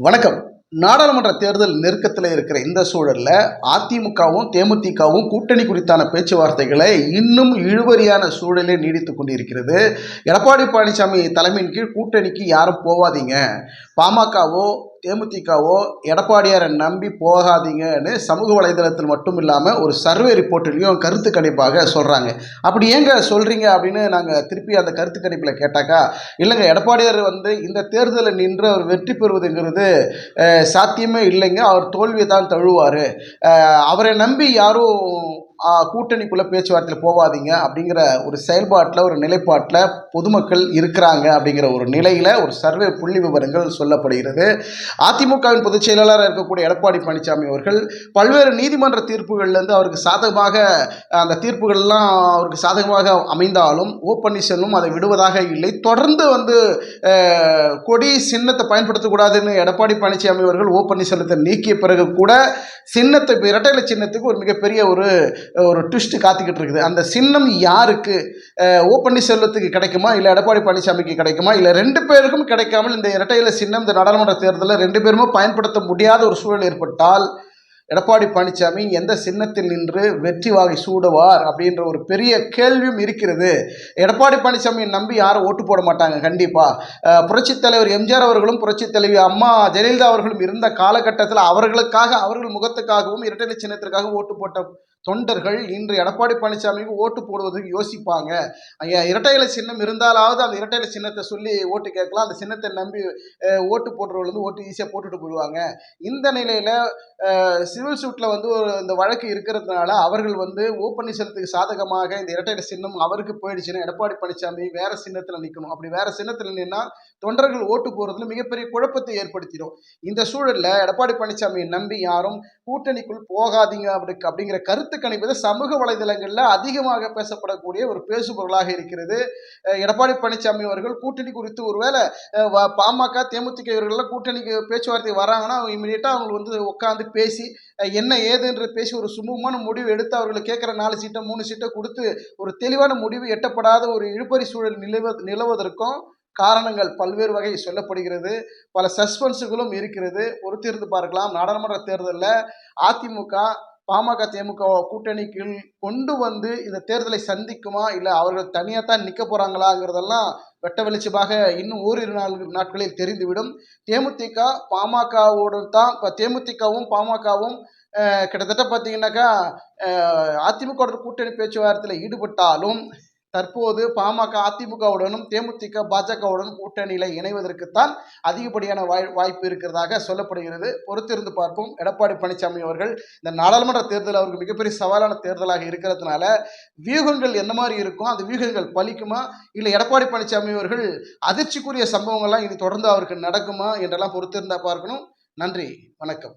வணக்கம். நாடாளுமன்ற தேர்தல் நெருக்கத்தில் இருக்கிற இந்த சூழலில் அதிமுகவும் தேமுதிகவும் கூட்டணி குறித்தான பேச்சுவார்த்தைகளை இன்னும் இழுவரியான சூழலே நீடித்து கொண்டிருக்கிறது. எடப்பாடி பழனிசாமி தலைமையின் கீழ் கூட்டணிக்கு யாரும் போவாதீங்க. பாமகவோ தேமுதிகவோ எடப்பாடியாரை நம்பி போகாதீங்கன்னு சமூக வலைதளத்தில் மட்டும் இல்லாமல் ஒரு சர்வே ரிப்போர்ட்லேயும் கருத்து கணிப்பாக சொல்கிறாங்க அப்படி ஏங்க சொல்கிறீங்க அப்படின்னு நாங்கள் திருப்பி அந்த கருத்து கணிப்பில் கேட்டாக்கா இல்லைங்க எடப்பாடியார் வந்து இந்த தேர்தலில் நின்று அவர் வெற்றி பெறுவதுங்கிறது சாத்தியமே இல்லைங்க. அவர் தோல்வியை தான் தழுவார் அவரை நம்பி யாரும் கூட்டணிக்குள்ளே பேச்சுவார்த்தையில் போகாதீங்க அப்படிங்கிற ஒரு செயல்பாட்டில் ஒரு நிலைப்பாட்டில் பொதுமக்கள் இருக்கிறாங்க அப்படிங்கிற ஒரு நிலையில் ஒரு சர்வே புள்ளி விவரங்கள் சொல்லப்படுகிறது. அதிமுகவின் பொதுச் செயலாளராக இருக்கக்கூடிய எடப்பாடி பழனிசாமி அவர்கள் பல்வேறு நீதிமன்ற தீர்ப்புகள்லேருந்து அவருக்கு சாதகமாக அந்த தீர்ப்புகள்லாம் அவருக்கு சாதகமாக அமைந்தாலும் ஓ பன்னீர்செல்வம் அதை விடுவதாக இல்லை. தொடர்ந்து வந்து கொடி சின்னத்தை பயன்படுத்தக்கூடாதுன்னு எடப்பாடி பழனிசாமி அவர்கள் ஓ பன்னீர்செல்வத்தை நீக்கிய பிறகு கூட சின்னத்தை இப்ப இரட்டையில சின்னத்துக்கு ஒரு மிகப்பெரிய ஒரு ஒரு ட்விஸ்ட் காத்துக்கிட்டு இருக்குது. அந்த சின்னம் யாருக்கு ஓ பன்னீர்செல்வத்துக்கு கிடைக்குமா? இல்லை எடப்பாடி பழனிசாமிக்கு கிடைக்குமா? இல்லை ரெண்டு பேருக்கும் கிடைக்காமல் இந்த இரட்டையில சின்னம் இந்த நாடாளுமன்ற தேர்தலில் ரெண்டு பேருமே பயன்படுத்த முடியாத ஒரு சூழல் ஏற்பட்டால் எடப்பாடி பழனிசாமி எந்த சின்னத்தில் நின்று வெற்றி வாகை சூடுவார் அப்படின்ற ஒரு பெரிய கேள்வியும் இருக்கிறது. எடப்பாடி பழனிசாமியை நம்பி யாரும் ஓட்டு போட மாட்டாங்க கண்டிப்பாக புரட்சித் தலைவர் எம்ஜிஆர் அவர்களும் புரட்சித் தலைவி அம்மா ஜெயலலிதா அவர்களும் இருந்த காலகட்டத்தில் அவர்களுக்காக அவர்கள் முகத்துக்காகவும் இரட்டை சின்னத்திற்காக ஓட்டு போட்ட தொண்டர்கள் இன்று எடப்பாடி பழனிசாமிக்கு ஓட்டு போடுவதற்கு யோசிப்பாங்க. ஐயா இரட்டை இலை சின்னம் இருந்தாலாவது அந்த இரட்டை இலை சின்னத்தை சொல்லி ஓட்டு கேட்கலாம். அந்த சின்னத்தை நம்பி ஓட்டு போடுறவங்க வந்து ஓட்டு ஈஸியாக போட்டுட்டு போயிடுவாங்க. இந்த நிலையில் சிவில் சூட்டில் வந்து ஒரு இந்த வழக்கு இருக்கிறதுனால அவர்கள் வந்து ஓ பன்னீர்செல்வத்துக்கு சாதகமாக இந்த இரட்டை இலை சின்னம் அவருக்கு போயிடுச்சுன்னா எடப்பாடி பழனிசாமி வேற சின்னத்தில் நிற்கணும் அப்படி வேற சின்னத்தில் நின்னா தொண்டர்கள் ஓட்டு போகிறதுல மிகப்பெரிய குழப்பத்தை ஏற்படுத்திடும். இந்த சூழலில் எடப்பாடி பழனிசாமியை நம்பி யாரும் கூட்டணிக்குள் போகாதீங்க அப்படி அப்படிங்கிற கருத்து கணிப்பது சமூக வலைதளங்களில் அதிகமாக பேசப்படக்கூடிய ஒரு பேசுபொருளாக இருக்கிறது. எடப்பாடி பழனிசாமி அவர்கள் கூட்டணி குறித்து ஒருவேளை பாமக தேமுதிக இவர்கள்லாம் கூட்டணிக்கு பேச்சுவார்த்தை வராங்கன்னா அவங்க இமீடியட்டாக அவங்க வந்து உட்காந்து பேசி என்ன ஏதுன்றது பேசி ஒரு சுமூகமான முடிவு எடுத்து அவர்களை கேட்குற நாலு சீட்டை மூணு சீட்டை கொடுத்து ஒரு தெளிவான முடிவு எட்டப்படாத ஒரு இழுபறி சூழல் நிலவ நிலவதற்கும் காரணங்கள் பல்வேறு வகை சொல்லப்படுகிறது. பல சஸ்பென்ஸுகளும் இருக்கிறது. பொறுத்திருந்து பார்க்கலாம். நாடாளுமன்ற தேர்தலில் அதிமுக பாமக தேமுக கீழ் கொண்டு வந்து இந்த தேர்தலை சந்திக்குமா? இல்லை அவர்கள் தனியாக தான் நிற்க போகிறாங்களாங்கிறதெல்லாம் வெட்ட வெளிச்சமாக இன்னும் ஓரிரு நாள் நாட்களில் தெரிந்துவிடும். தேமுதிக பாமகவோடு தான் இப்போ தேமுதிகவும் பாமகவும் கிட்டத்தட்ட பார்த்தீங்கன்னாக்கா அதிமுக கூட்டணி பேச்சுவார்த்தையில் ஈடுபட்டாலும் தற்போது பாமக அதிமுகவுடனும் தேமுதிக பாஜகவுடனும் கூட்டணியில் இணைவதற்குத்தான் அதிகப்படியான வாய் வாய்ப்பு இருக்கிறதாக சொல்லப்படுகிறது. பொறுத்திருந்து பார்ப்போம். எடப்பாடி பழனிசாமி அவர்கள் இந்த நாடாளுமன்ற தேர்தல் அவருக்கு மிகப்பெரிய சவாலான தேர்தலாக இருக்கிறதுனால வியூகங்கள் என்ன மாதிரி இருக்கும்? அந்த வியூகங்கள் பலிக்குமா? இல்லை எடப்பாடி பழனிசாமி அவர்கள் அதிர்ச்சிக்குரிய சம்பவங்கள்லாம் இனி தொடர்ந்து அவருக்கு நடக்குமா? என்றெல்லாம் பொறுத்திருந்தா பார்க்கணும். நன்றி. வணக்கம்.